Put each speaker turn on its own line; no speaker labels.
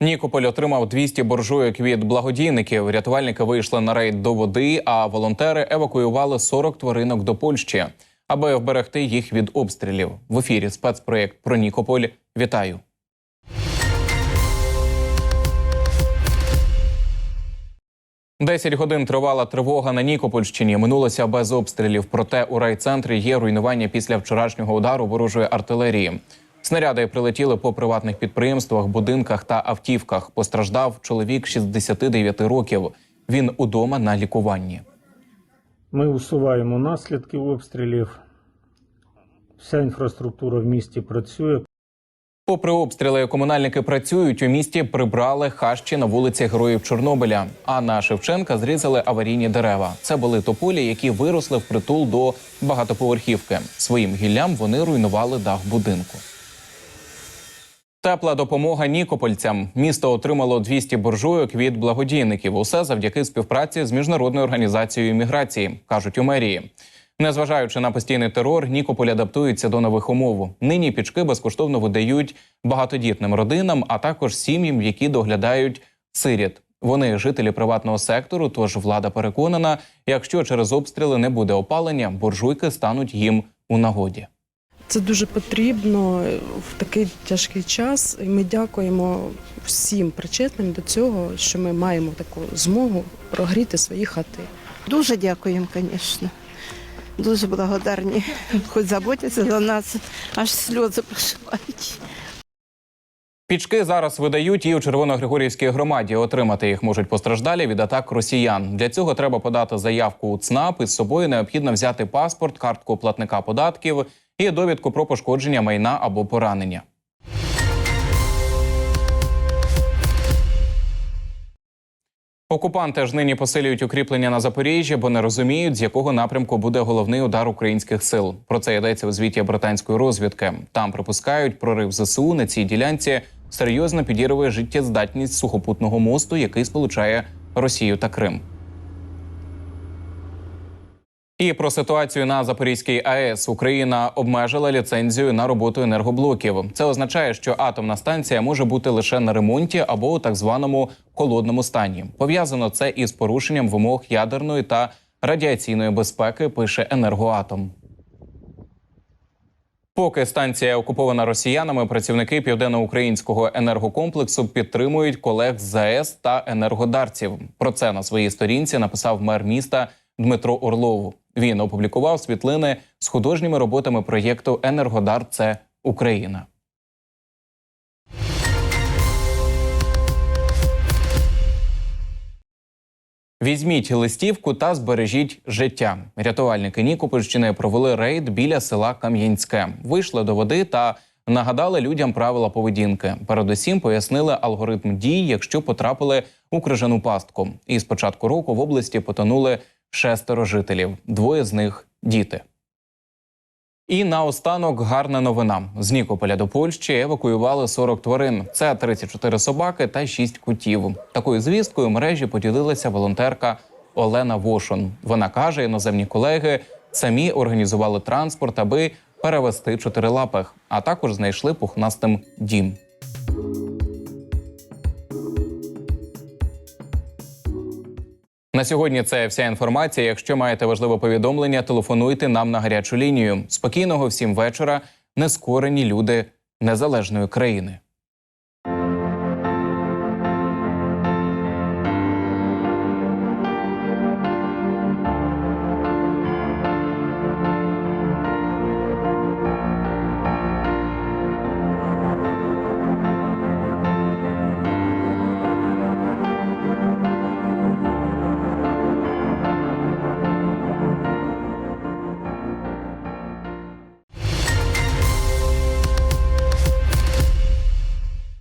Нікополь отримав 200 буржуйок від благодійників. Рятувальники вийшли на рейд до води, а волонтери евакуювали 40 тваринок до Польщі, аби вберегти їх від обстрілів. В ефірі спецпроєкт про Нікополь. Вітаю. Десять годин тривала тривога на Нікопольщині. Минулося без обстрілів. Проте у райцентрі є руйнування після вчорашнього удару ворожої артилерії. Снаряди прилетіли по приватних підприємствах, будинках та автівках. Постраждав чоловік 69 років. Він удома на лікуванні.
Ми усуваємо наслідки обстрілів. Вся інфраструктура в місті працює.
Попри обстріли, комунальники працюють. У місті прибрали хащі на вулиці Героїв Чорнобиля. А на Шевченка зрізали аварійні дерева. Це були тополі, які виросли впритул до багатоповерхівки. Своїм гіллям вони руйнували дах будинку. Тепла допомога нікопольцям. Місто отримало 200 буржуйок від благодійників. Усе завдяки співпраці з міжнародною організацією міграції, кажуть у мерії. Незважаючи на постійний терор, Нікополь адаптується до нових умов. Нині пічки безкоштовно видають багатодітним родинам, а також сім'ям, які доглядають сиріт. Вони жителі приватного сектору. Тож влада переконана, якщо через обстріли не буде опалення, буржуйки стануть їм у нагоді.
Це дуже потрібно в такий тяжкий час. І ми дякуємо всім причетним до цього, що ми маємо таку змогу прогріти свої хати.
Дуже дякуємо, звісно. Дуже благодарні. Хоч заботяться за нас, аж сльози прошивають.
Пічки зараз видають і у Червоногригорівській громаді. Отримати їх можуть постраждалі від атак росіян. Для цього треба подати заявку у ЦНАП. Із собою необхідно взяти паспорт, картку платника податків і довідку про пошкодження майна або поранення. Окупанти ж нині посилюють укріплення на Запоріжжі, бо не розуміють, з якого напрямку буде головний удар українських сил. Про це йдеться у звіті британської розвідки. Там припускають, прорив ЗСУ на цій ділянці серйозно підірвує життєздатність сухопутного мосту, який сполучає Росію та Крим. І про ситуацію на Запорізькій АЕС Україна обмежила ліцензію на роботу енергоблоків. Це означає, що атомна станція може бути лише на ремонті або у так званому холодному стані. Пов'язано це із порушенням вимог ядерної та радіаційної безпеки. Пише енергоатом. Поки станція окупована росіянами, працівники південноукраїнського енергокомплексу підтримують колег з ЗАЕС та енергодарців. Про це на своїй сторінці написав мер міста Дмитро Орлов. Він опублікував світлини з художніми роботами проєкту Енергодар це Україна. Візьміть листівку та збережіть життя. Рятувальники Нікопольщини провели рейд біля села Кам'янське. Вийшли до води та нагадали людям правила поведінки. Передусім пояснили алгоритм дій, якщо потрапили у крижану пастку. І з початку року в області потонули шестеро жителів. Двоє з них діти. І наостанок гарна новина. З Нікополя до Польщі евакуювали 40 тварин. Це 34 собаки та 6 котів. Такою звісткою мережі поділилася волонтерка Олена Вошун. Вона каже, іноземні колеги самі організували транспорт, аби перевести чотирилапих, а також знайшли пухнастим дім. На сьогодні це вся інформація. Якщо маєте важливе повідомлення, телефонуйте нам на гарячу лінію. Спокійного всім вечора, нескорені люди незалежної країни.